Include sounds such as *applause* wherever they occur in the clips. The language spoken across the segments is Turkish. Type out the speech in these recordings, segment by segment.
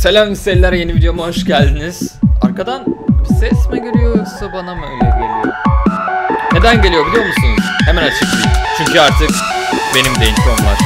Selam liseler yeni videoma hoş geldiniz. Arkadan bir ses mi geliyor yoksa bana mı öyle geliyor? Neden geliyor biliyor musunuz? Hemen açıklayayım. Çünkü artık benim de introm var.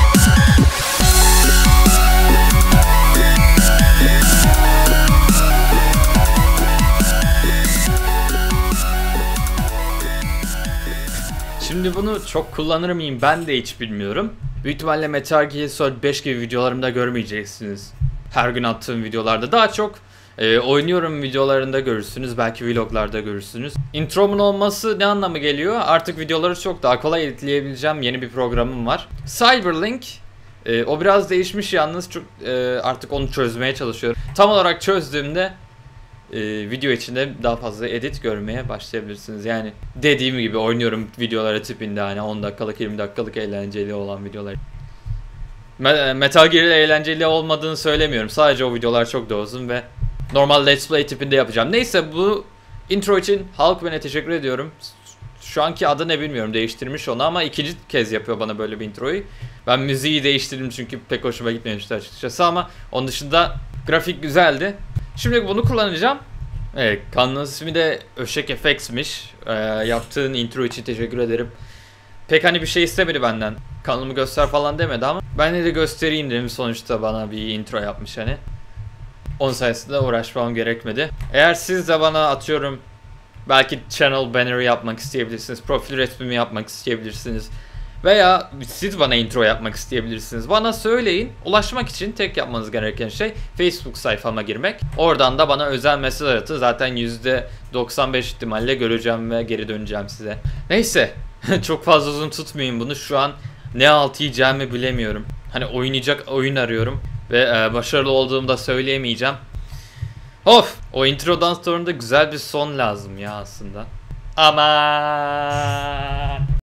Şimdi bunu çok kullanır mıyım ben de hiç bilmiyorum. Büyük ihtimalle Metal Gear Solid 5 gibi videolarımda görmeyeceksiniz. Her gün attığım videolarda daha çok e, oynuyorum videolarında görürsünüz. Belki vloglarda görürsünüz. Intromun olması ne anlamı geliyor? Artık videoları çok daha kolay editleyebileceğim yeni bir programım var. Cyberlink e, o biraz değişmiş yalnız çok, e, artık onu çözmeye çalışıyorum. Tam olarak çözdüğümde e, video içinde daha fazla edit görmeye başlayabilirsiniz. Yani dediğim gibi oynuyorum videoları tipinde hani 10 dakikalık 20 dakikalık eğlenceli olan videolar. Me- Metal Gear'in eğlenceli olmadığını söylemiyorum. Sadece o videolar çok da uzun ve normal let's play tipinde yapacağım. Neyse bu intro için Halkman'e teşekkür ediyorum. Şu anki adı ne bilmiyorum değiştirmiş onu ama ikinci kez yapıyor bana böyle bir introyu. Ben müziği değiştirdim çünkü pek hoşuma gitmemişti açıkçası ama onun dışında grafik güzeldi. Şimdi bunu kullanacağım. Evet, kanalın ismi de Öşek FX'miş. Ee, yaptığın intro için teşekkür ederim. Pek hani bir şey istemedi benden. Kanalımı göster falan demedi ama ben de göstereyim dedim sonuçta bana bir intro yapmış hani. Onun sayesinde uğraşmam gerekmedi. Eğer siz de bana atıyorum belki channel banner yapmak isteyebilirsiniz, profil resmimi yapmak isteyebilirsiniz. Veya siz bana intro yapmak isteyebilirsiniz. Bana söyleyin. Ulaşmak için tek yapmanız gereken şey Facebook sayfama girmek. Oradan da bana özel mesaj atın. Zaten %95 ihtimalle göreceğim ve geri döneceğim size. Neyse. *laughs* Çok fazla uzun tutmayayım bunu. Şu an ne alt yiyeceğimi bilemiyorum. Hani oynayacak oyun arıyorum. Ve e, başarılı olduğumda söyleyemeyeceğim. Of! O introdan sonra da güzel bir son lazım ya aslında. Aman.